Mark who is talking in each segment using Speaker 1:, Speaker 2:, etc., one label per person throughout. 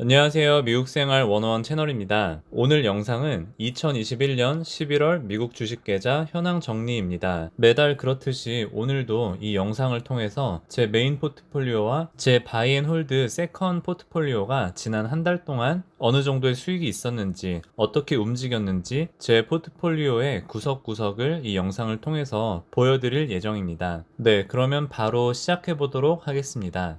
Speaker 1: 안녕하세요. 미국생활 101 채널입니다. 오늘 영상은 2021년 11월 미국 주식 계좌 현황 정리입니다. 매달 그렇듯이 오늘도 이 영상을 통해서 제 메인 포트폴리오와 제 바이앤홀드 세컨 포트폴리오가 지난 한 달 동안 어느 정도의 수익이 있었는지 어떻게 움직였는지 제 포트폴리오의 구석구석을 이 영상을 통해서 보여드릴 예정입니다. 네, 그러면 바로 시작해 보도록 하겠습니다.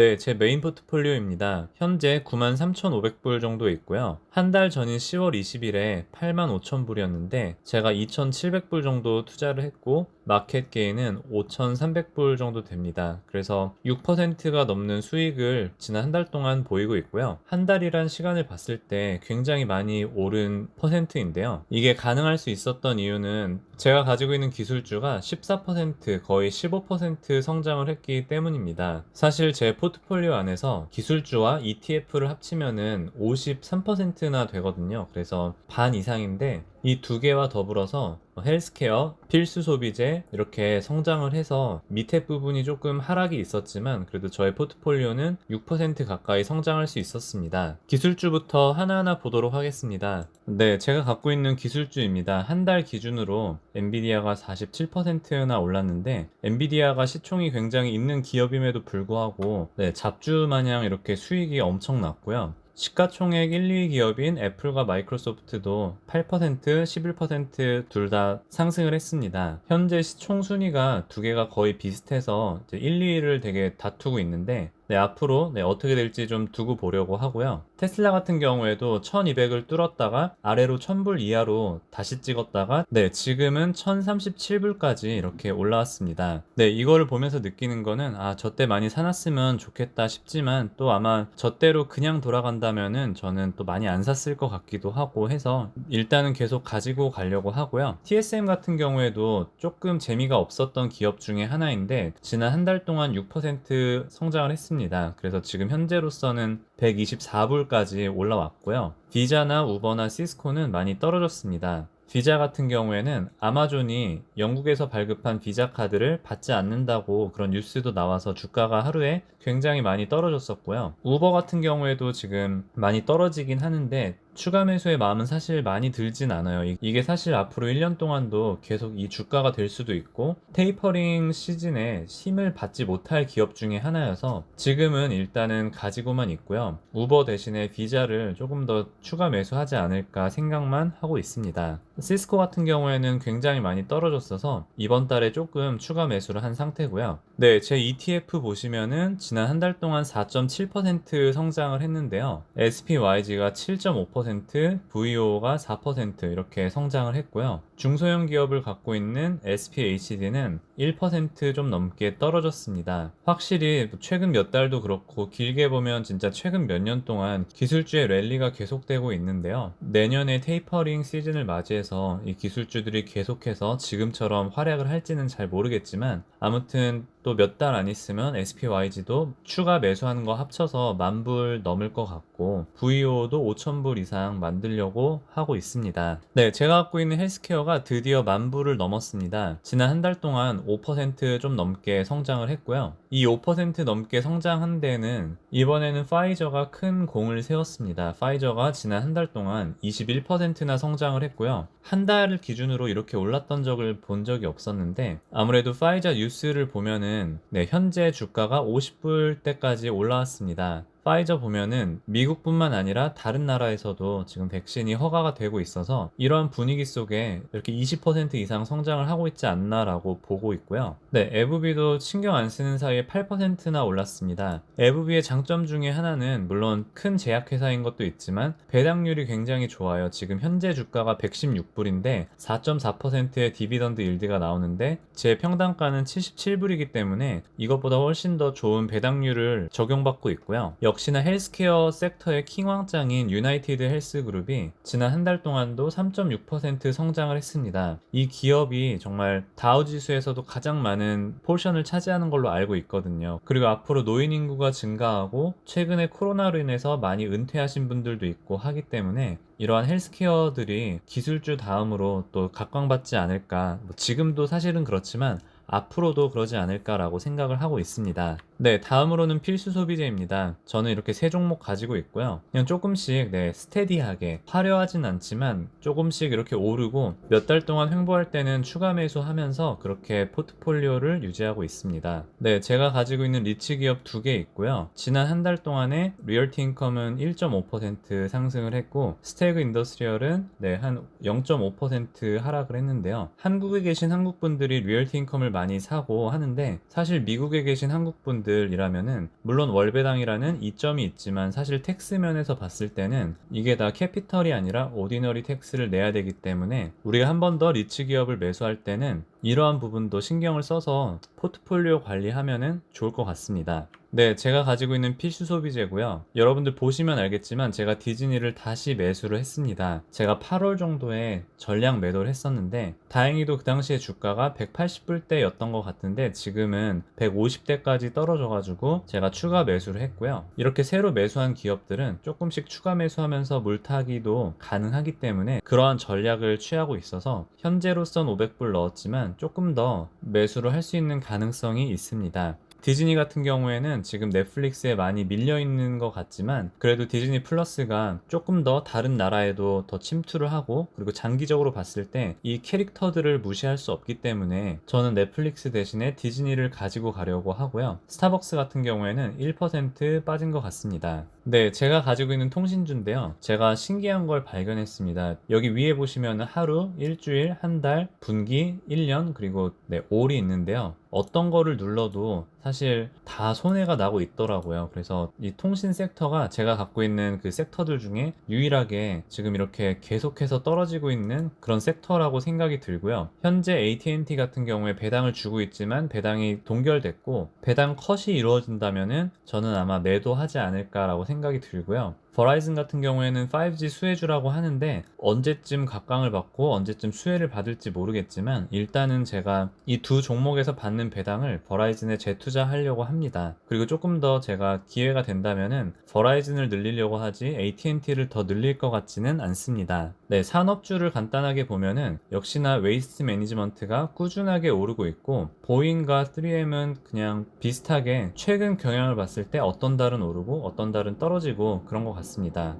Speaker 1: 네, 제 메인 포트폴리오입니다. 현재 93,500불 정도 있고요. 한 달 전인 10월 20일에 85,000불이었는데 제가 2,700불 정도 투자를 했고 마켓 게인은 5,300불 정도 됩니다. 그래서 6%가 넘는 수익을 지난 한 달 동안 보이고 있고요. 한 달이란 시간을 봤을 때 굉장히 많이 오른 퍼센트인데요. 이게 가능할 수 있었던 이유는 제가 가지고 있는 기술주가 14% 거의 15% 성장을 했기 때문입니다. 사실 제 포트폴리오 안에서 기술주와 ETF를 합치면은 53%나 되거든요. 그래서 반 이상인데 이 두 개와 더불어서 헬스케어, 필수 소비재 이렇게 성장을 해서 밑에 부분이 조금 하락이 있었지만 그래도 저의 포트폴리오는 6% 가까이 성장할 수 있었습니다. 기술주부터 하나하나 보도록 하겠습니다. 네, 제가 갖고 있는 기술주입니다. 한 달 기준으로 엔비디아가 47%나 올랐는데 엔비디아가 시총이 굉장히 있는 기업임에도 불구하고 네, 잡주 마냥 이렇게 수익이 엄청 났고요. 시가총액 1, 2위 기업인 애플과 마이크로소프트도 8%, 11%둘 다 상승을 했습니다. 현재 시총 순위가 두 개가 거의 비슷해서 1, 2위를 되게 다투고 있는데 네, 앞으로 네, 어떻게 될지 좀 두고 보려고 하고요. 테슬라 같은 경우에도 1200을 뚫었다가 아래로 1000불 이하로 다시 찍었다가 네, 지금은 1037불까지 이렇게 올라왔습니다. 네, 이거를 보면서 느끼는 거는 아, 저때 많이 사놨으면 좋겠다 싶지만 또 아마 저때로 그냥 돌아간다면은 저는 또 많이 안 샀을 것 같기도 하고 해서 일단은 계속 가지고 가려고 하고요. TSM 같은 경우에도 조금 재미가 없었던 기업 중에 하나인데 지난 한 달 동안 6% 성장을 했습니다. 그래서 지금 현재로서는 124불까지 올라왔고요. 비자나 우버나 시스코는 많이 떨어졌습니다. 비자 같은 경우에는 아마존이 영국에서 발급한 비자 카드를 받지 않는다고 그런 뉴스도 나와서 주가가 하루에 굉장히 많이 떨어졌었고요. 우버 같은 경우에도 지금 많이 떨어지긴 하는데 추가 매수의 마음은 사실 많이 들진 않아요. 이게 사실 앞으로 1년 동안도 계속 이 주가가 될 수도 있고 테이퍼링 시즌에 힘을 받지 못할 기업 중에 하나여서 지금은 일단은 가지고만 있고요. 우버 대신에 비자를 조금 더 추가 매수하지 않을까 생각만 하고 있습니다. 시스코 같은 경우에는 굉장히 많이 떨어졌어서 이번 달에 조금 추가 매수를 한 상태고요. 네, 제 ETF 보시면은 지난 한 달 동안 4.7% 성장을 했는데요. SPYG가 7.5%, VO가 4% 이렇게 성장을 했고요. 중소형 기업을 갖고 있는 SPHD는 1%좀 넘게 떨어졌습니다. 확실히 최근 몇 달도 그렇고 길게 보면 진짜 최근 몇 년 동안 기술주의 랠리가 계속되고 있는데요. 내년에 테이퍼링 시즌을 맞이해서 이 기술주들이 계속해서 지금처럼 활약을 할지는 잘 모르겠지만 아무튼 또 몇 달 안 있으면 SPYG도 추가 매수하는 거 합쳐서 만 불 넘을 것 같고 VO도 5천불 이상 만들려고 하고 있습니다. 네, 제가 갖고 있는 헬스케어가 드디어 만 불을 넘었습니다. 지난 한 달 동안 5%좀 넘게 성장을 했고요. 이 5% 넘게 성장한 데는 이번에는 파이저가 큰 공을 세웠습니다. 파이저가 지난 한 달 동안 21%나 성장을 했고요. 한 달을 기준으로 이렇게 올랐던 적을 본 적이 없었는데 아무래도 파이저 뉴스를 보면은 네, 현재 주가가 50불 때까지 올라왔습니다. 파이저 보면은 미국뿐만 아니라 다른 나라에서도 지금 백신이 허가가 되고 있어서 이러한 분위기 속에 이렇게 20% 이상 성장을 하고 있지 않나라고 보고 있고요. 네, 에브비도 신경 안 쓰는 사이에 8%나 올랐습니다. 에브비의 장점 중에 하나는 물론 큰 제약회사인 것도 있지만 배당률이 굉장히 좋아요. 지금 현재 주가가 116불인데 4.4%의 디비던드 일드가 나오는데 제 평단가는 77불이기 때문에 이것보다 훨씬 더 좋은 배당률을 적용받고 있고요. 역시나 헬스케어 섹터의 킹왕짱인 유나이티드 헬스그룹이 지난 한 달 동안도 3.6% 성장을 했습니다. 이 기업이 정말 다우지수에서도 가장 많은 포션을 차지하는 걸로 알고 있거든요. 그리고 앞으로 노인 인구가 증가하고 최근에 코로나로 인해서 많이 은퇴하신 분들도 있고 하기 때문에 이러한 헬스케어들이 기술주 다음으로 또 각광받지 않을까. 뭐 지금도 사실은 그렇지만 앞으로도 그러지 않을까라고 생각을 하고 있습니다. 네, 다음으로는 필수 소비재입니다. 저는 이렇게 세 종목 가지고 있고요. 그냥 조금씩 네, 스테디하게 화려하진 않지만 조금씩 이렇게 오르고 몇 달 동안 횡보할 때는 추가 매수하면서 그렇게 포트폴리오를 유지하고 있습니다. 네, 제가 가지고 있는 리치 기업 두 개 있고요. 지난 한 달 동안에 리얼티 인컴은 1.5% 상승을 했고 스테이크 인더스트리얼은 네, 한 0.5% 하락을 했는데요. 한국에 계신 한국 분들이 리얼티 인컴을 많이 사고 하는데 사실 미국에 계신 한국 분들 이라면은 물론 월배당이라는 이점이 있지만 사실 텍스 면에서 봤을 때는 이게 다 캐피털이 아니라 오디너리 텍스를 내야 되기 때문에 우리가 한 번 더 리치 기업을 매수할 때는 이러한 부분도 신경을 써서 포트폴리오 관리하면은 좋을 것 같습니다. 네, 제가 가지고 있는 필수 소비재고요. 여러분들 보시면 알겠지만 제가 디즈니를 다시 매수를 했습니다. 제가 8월 정도에 전량 매도를 했었는데 다행히도 그 당시에 주가가 180불대였던 것 같은데 지금은 150대까지 떨어져가지고 제가 추가 매수를 했고요. 이렇게 새로 매수한 기업들은 조금씩 추가 매수하면서 물타기도 가능하기 때문에 그러한 전략을 취하고 있어서 현재로선 500불 넣었지만 조금 더 매수를 할 수 있는 가능성이 있습니다. 디즈니 같은 경우에는 지금 넷플릭스에 많이 밀려 있는 것 같지만 그래도 디즈니 플러스가 조금 더 다른 나라에도 더 침투를 하고 그리고 장기적으로 봤을 때 이 캐릭터들을 무시할 수 없기 때문에 저는 넷플릭스 대신에 디즈니를 가지고 가려고 하고요. 스타벅스 같은 경우에는 1% 빠진 것 같습니다. 네, 제가 가지고 있는 통신주인데요. 제가 신기한 걸 발견했습니다. 여기 위에 보시면 하루, 일주일, 한 달, 분기, 1년, 그리고 네, 올이 있는데요. 어떤 거를 눌러도 사실 다 손해가 나고 있더라고요. 그래서 이 통신 섹터가 제가 갖고 있는 그 섹터들 중에 유일하게 지금 이렇게 계속해서 떨어지고 있는 그런 섹터라고 생각이 들고요. 현재 AT&T 같은 경우에 배당을 주고 있지만 배당이 동결됐고 배당 컷이 이루어진다면은 저는 아마 매도하지 않을까라고 생각이 들고요. 버라이즌 같은 경우에는 5G 수혜주라고 하는데 언제쯤 각광을 받고 언제쯤 수혜를 받을지 모르겠지만 일단은 제가 이 두 종목에서 받는 배당을 버라이즌에 재투자하려고 합니다. 그리고 조금 더 제가 기회가 된다면은 버라이즌을 늘리려고 하지 AT&T를 더 늘릴 것 같지는 않습니다. 네, 산업주를 간단하게 보면은 역시나 웨이스트 매니지먼트가 꾸준하게 오르고 있고 보잉과 3M은 그냥 비슷하게 최근 경향을 봤을 때 어떤 달은 오르고 어떤 달은 떨어지고 그런 것 같습니다.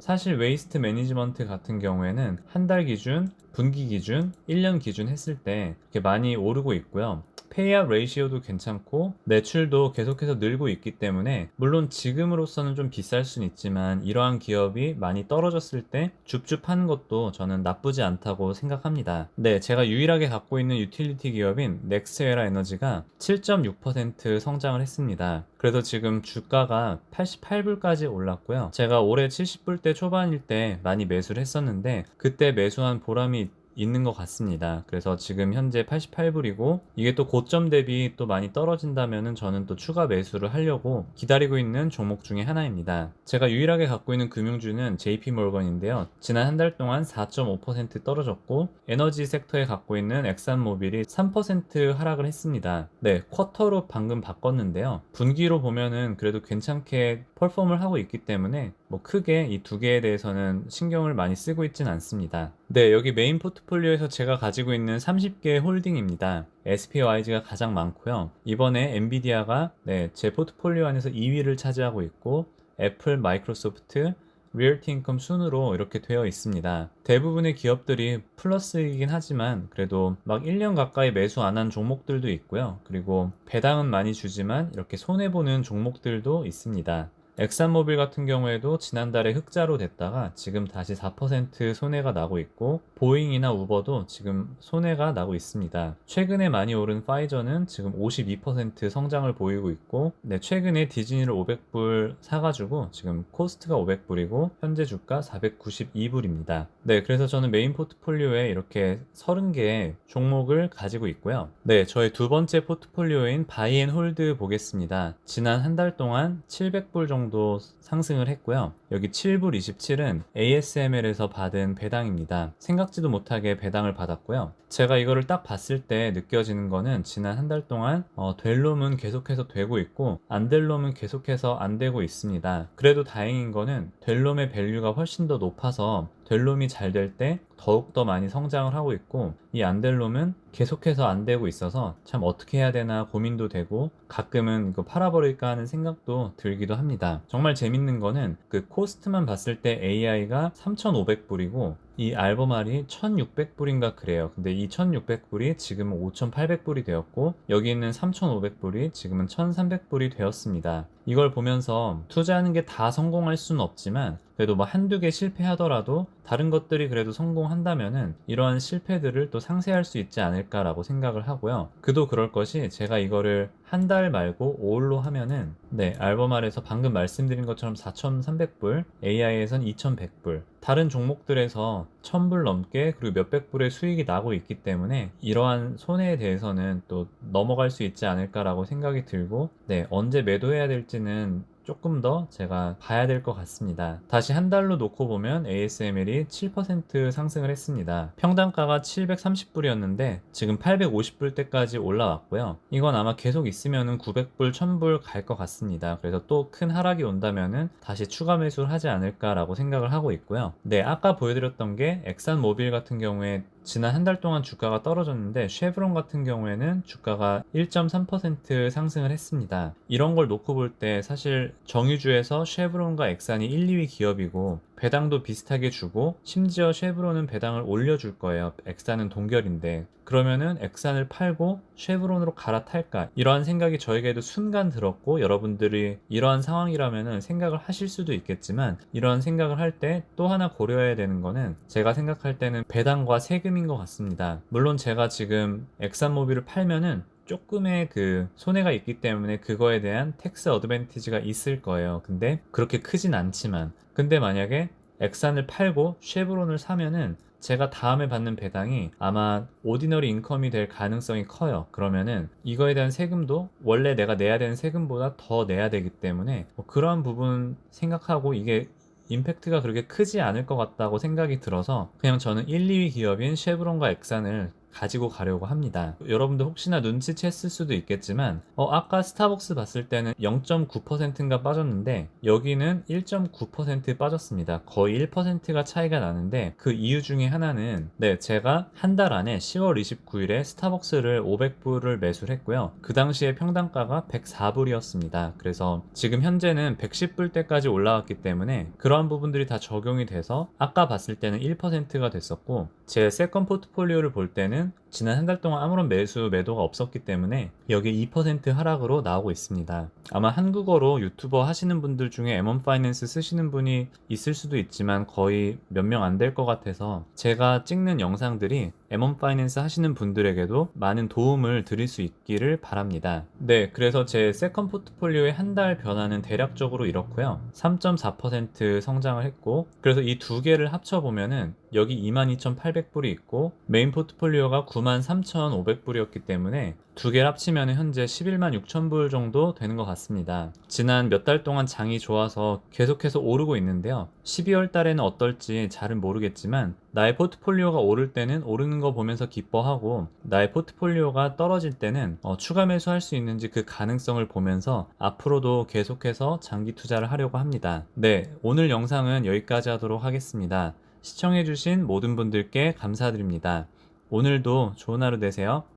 Speaker 1: 사실 웨이스트 매니지먼트 같은 경우에는 한 달 기준, 분기 기준, 1년 기준 했을 때 이렇게 많이 오르고 있고요. 페이아웃 레이시오도 괜찮고 매출도 계속해서 늘고 있기 때문에 물론 지금으로서는 좀 비쌀 수는 있지만 이러한 기업이 많이 떨어졌을 때 줍줍하는 것도 저는 나쁘지 않다고 생각합니다. 네, 제가 유일하게 갖고 있는 유틸리티 기업인 넥스에라 에너지가 7.6% 성장을 했습니다. 그래서 지금 주가가 88불까지 올랐고요. 제가 올해 70불대 초반일 때 많이 매수를 했었는데 그때 매수한 보람이 있는 것 같습니다. 그래서 지금 현재 88불이고 이게 또 고점 대비 또 많이 떨어진다면은 저는 또 추가 매수를 하려고 기다리고 있는 종목 중에 하나입니다. 제가 유일하게 갖고 있는 금융주는 JP 몰건인데요. 지난 한 달 동안 4.5% 떨어졌고 에너지 섹터에 갖고 있는 엑산모빌이 3% 하락을 했습니다. 네, 쿼터로 방금 바꿨는데요. 분기로 보면은 그래도 괜찮게 펄폼을 하고 있기 때문에 뭐 크게 이 두 개에 대해서는 신경을 많이 쓰고 있진 않습니다. 네, 여기 메인 포트폴리오에서 제가 가지고 있는 30개의 홀딩입니다. SPYG가 가장 많고요. 이번에 엔비디아가 네, 제 포트폴리오 안에서 2위를 차지하고 있고 애플, 마이크로소프트, 리얼티 인컴 순으로 이렇게 되어 있습니다. 대부분의 기업들이 플러스이긴 하지만 그래도 막 1년 가까이 매수 안 한 종목들도 있고요. 그리고 배당은 많이 주지만 이렇게 손해보는 종목들도 있습니다. 엑산모빌 같은 경우에도 지난달에 흑자로 됐다가 지금 다시 4% 손해가 나고 있고 보잉이나 우버도 지금 손해가 나고 있습니다. 최근에 많이 오른 파이저는 지금 52% 성장을 보이고 있고 네, 최근에 디즈니를 500불 사가지고 지금 코스트가 500불이고 현재 주가 492불입니다. 네, 그래서 저는 메인 포트폴리오에 이렇게 30개의 종목을 가지고 있고요. 네, 저의 두 번째 포트폴리오인 바이앤홀드 보겠습니다. 지난 한 달 동안 700불 정도 정도 상승을 했고요. 여기 7불 27은 ASML에서 받은 배당입니다. 생각지도 못하게 배당을 받았고요. 제가 이거를 딱 봤을 때 느껴지는 거는 지난 한 달 동안 어, 될 놈은 계속해서 되고 있고 안 될 놈은 계속해서 안 되고 있습니다. 그래도 다행인 거는 될 놈의 밸류가 훨씬 더 높아서 될 놈이 잘 될 때 더욱더 많이 성장을 하고 있고 이 안 될 놈은 계속해서 안 되고 있어서 참 어떻게 해야 되나 고민도 되고 가끔은 이거 팔아버릴까 하는 생각도 들기도 합니다. 정말 재밌는 거는 그 코 스트만 봤을 때 AI가 3,500불이고 이 알버말이 1,600불인가 그래요. 근데 이 1,600불이 지금은 5,800불이 되었고 여기 있는 3,500불이 지금은 1,300불이 되었습니다. 이걸 보면서 투자하는 게 다 성공할 수는 없지만 그래도 뭐 한두 개 실패하더라도 다른 것들이 그래도 성공한다면은 이러한 실패들을 또 상쇄할 수 있지 않을까라고 생각을 하고요. 그도 그럴 것이 제가 이거를 한 달 말고 5일로 하면은 네, 알버말에서 방금 말씀드린 것처럼 4,300불, AI에선 2,100불, 다른 종목들에서 1,000불 넘게 그리고 몇백 불의 수익이 나고 있기 때문에 이러한 손해에 대해서는 또 넘어갈 수 있지 않을까라고 생각이 들고 네, 언제 매도해야 될지는 조금 더 제가 봐야 될 것 같습니다. 다시 한 달로 놓고 보면 ASML이 7% 상승을 했습니다. 평단가가 730불이었는데 지금 850불대까지 올라왔고요. 이건 아마 계속 있으면은 900불, 1000불 갈 것 같습니다. 그래서 또 큰 하락이 온다면은 다시 추가 매수를 하지 않을까라고 생각을 하고 있고요. 네, 아까 보여드렸던 게 엑산 모빌 같은 경우에 지난 한 달 동안 주가가 떨어졌는데 쉐브론 같은 경우에는 주가가 1.3% 상승을 했습니다. 이런 걸 놓고 볼 때 사실 정유주에서 쉐브론과 엑산이 1, 2위 기업이고 배당도 비슷하게 주고 심지어 쉐브론은 배당을 올려줄 거예요. 엑산은 동결인데 그러면은 엑산을 팔고 쉐브론으로 갈아탈까 이러한 생각이 저에게도 순간 들었고 여러분들이 이러한 상황이라면은 생각을 하실 수도 있겠지만 이러한 생각을 할 때 또 하나 고려해야 되는 거는 제가 생각할 때는 배당과 세금인 것 같습니다. 물론 제가 지금 엑산모빌을 팔면은 조금의 그 손해가 있기 때문에 그거에 대한 텍스 어드밴티지가 있을 거예요. 근데 그렇게 크진 않지만 근데 만약에 엑산을 팔고 쉐브론을 사면은 제가 다음에 받는 배당이 아마 오디너리 인컴이 될 가능성이 커요. 그러면은 이거에 대한 세금도 원래 내가 내야 되는 세금보다 더 내야 되기 때문에 뭐 그러한 부분 생각하고 이게 임팩트가 그렇게 크지 않을 것 같다고 생각이 들어서 그냥 저는 1, 2위 기업인 쉐브론과 엑산을 가지고 가려고 합니다. 여러분들 혹시나 눈치챘을 수도 있겠지만 어, 아까 스타벅스 봤을 때는 0.9%인가 빠졌는데 여기는 1.9% 빠졌습니다. 거의 1%가 차이가 나는데 그 이유 중에 하나는 네 제가 한 달 안에 10월 29일에 스타벅스를 500불을 매수를 했고요. 그 당시에 평당가가 104불이었습니다. 그래서 지금 현재는 110불대까지 올라왔기 때문에 그러한 부분들이 다 적용이 돼서 아까 봤을 때는 1%가 됐었고 제 세컨 포트폴리오를 볼 때는 N 지난 한 달 동안 아무런 매수 매도가 없었기 때문에 여기 2% 하락으로 나오고 있습니다. 아마 한국어로 유튜버 하시는 분들 중에 M1 파이낸스 쓰시는 분이 있을 수도 있지만 거의 몇 명 안 될 것 같아서 제가 찍는 영상들이 M1 파이낸스 하시는 분들에게도 많은 도움을 드릴 수 있기를 바랍니다. 네, 그래서 제 세컨 포트폴리오의 한 달 변화는 대략적으로 이렇고요. 3.4% 성장을 했고 그래서 이 두 개를 합쳐 보면은 여기 22,800불이 있고 메인 포트폴리오가 93,500불이었기 때문에 두 개를 합치면 현재 11만 6천불 정도 되는 것 같습니다. 지난 몇 달 동안 장이 좋아서 계속해서 오르고 있는데요. 12월 달에는 어떨지 잘은 모르겠지만 나의 포트폴리오가 오를 때는 오르는 거 보면서 기뻐하고 나의 포트폴리오가 떨어질 때는 어, 추가 매수할 수 있는지 그 가능성을 보면서 앞으로도 계속해서 장기 투자를 하려고 합니다. 네, 오늘 영상은 여기까지 하도록 하겠습니다. 시청해주신 모든 분들께 감사드립니다. 오늘도 좋은 하루 되세요.